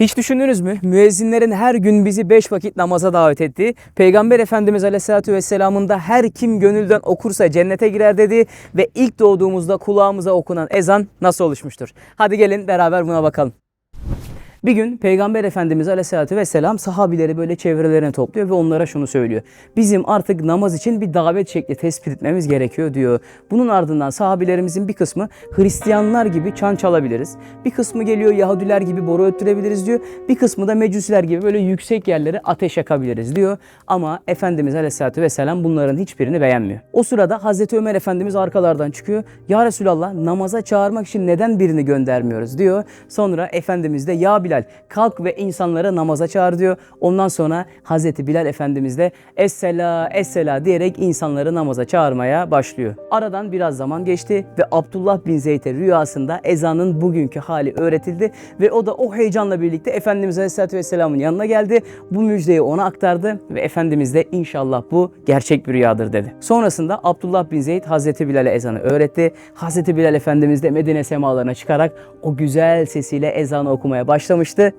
Hiç düşündünüz mü? Müezzinlerin her gün bizi beş vakit namaza davet ettiği, Peygamber Efendimiz Aleyhisselatü Vesselam'ın da her kim gönülden okursa cennete girer dediği ve ilk doğduğumuzda kulağımıza okunan ezan nasıl oluşmuştur? Hadi gelin beraber buna bakalım. Bir gün Peygamber Efendimiz Aleyhisselatü Vesselam sahabileri böyle çevrelerine topluyor ve onlara şunu söylüyor. Bizim artık namaz için bir davet şekli tespit etmemiz gerekiyor diyor. Bunun ardından sahabilerimizin bir kısmı Hristiyanlar gibi çan çalabiliriz. Bir kısmı geliyor Yahudiler gibi boru öttürebiliriz diyor. Bir kısmı da Mecusiler gibi böyle yüksek yerlere ateş yakabiliriz diyor. Ama Efendimiz Aleyhisselatü Vesselam bunların hiçbirini beğenmiyor. O sırada Hazreti Ömer Efendimiz arkalardan çıkıyor. Ya Resulallah namaza çağırmak için neden birini göndermiyoruz diyor. Sonra Efendimiz de ya Bilal kalk ve insanları namaza çağır diyor. Ondan sonra Hazreti Bilal Efendimiz de Essela Essela diyerek insanları namaza çağırmaya başlıyor. Aradan biraz zaman geçti ve Abdullah bin Zeyd'e rüyasında ezanın bugünkü hali öğretildi ve o da o heyecanla birlikte Efendimiz Aleyhisselatü Vesselam'ın yanına geldi. Bu müjdeyi ona aktardı ve Efendimiz de inşallah bu gerçek bir rüyadır dedi. Sonrasında Abdullah bin Zeyd Hazreti Bilal'e ezanı öğretti. Hazreti Bilal Efendimiz de Medine semalarına çıkarak o güzel sesiyle ezanı okumaya başlamıştı.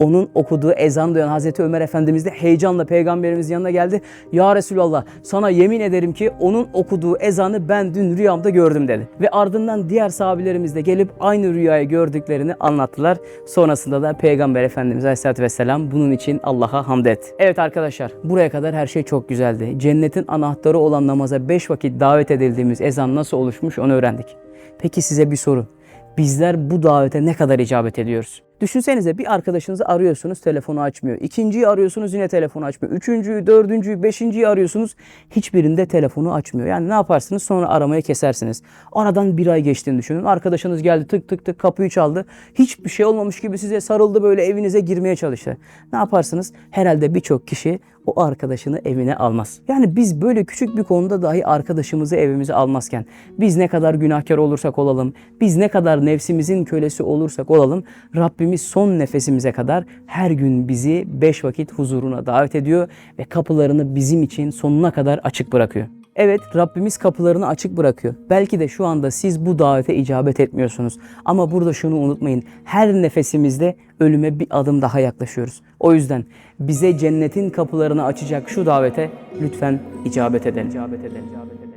Onun okuduğu ezan duyan Hazreti Ömer Efendimiz de heyecanla peygamberimizin yanına geldi. Ya Resulallah sana yemin ederim ki onun okuduğu ezanı ben dün rüyamda gördüm dedi. Ve ardından diğer sahabilerimiz de gelip aynı rüyayı gördüklerini anlattılar. Sonrasında da Peygamber Efendimiz Aleyhisselatü Vesselam bunun için Allah'a hamd et. Evet arkadaşlar buraya kadar her şey çok güzeldi. Cennetin anahtarı olan namaza 5 vakit davet edildiğimiz ezan nasıl oluşmuş onu öğrendik. Peki size bir soru. Bizler bu davete ne kadar icabet ediyoruz? Düşünsenize bir arkadaşınızı arıyorsunuz telefonu açmıyor. İkinciyi arıyorsunuz yine telefonu açmıyor. Üçüncüyü, dördüncüyü, beşinciyi arıyorsunuz hiçbirinde telefonu açmıyor. Yani ne yaparsınız sonra aramayı kesersiniz. Aradan bir ay geçtiğini düşünün. Arkadaşınız geldi tık tık tık kapıyı çaldı. Hiçbir şey olmamış gibi size sarıldı böyle evinize girmeye çalıştı. Ne yaparsınız? Herhalde birçok kişi o arkadaşını evine almaz. Yani biz böyle küçük bir konuda dahi arkadaşımızı evimize almazken biz ne kadar günahkar olursak olalım, biz ne kadar nefsimizin kölesi olursak olalım Rabbimiz son nefesimize kadar her gün bizi beş vakit huzuruna davet ediyor ve kapılarını bizim için sonuna kadar açık bırakıyor. Evet Rabbimiz kapılarını açık bırakıyor. Belki de şu anda siz bu davete icabet etmiyorsunuz. Ama burada şunu unutmayın. Her nefesimizde ölüme bir adım daha yaklaşıyoruz. O yüzden bize cennetin kapılarını açacak şu davete lütfen icabet edelim. İcabet edelim. İcabet edelim.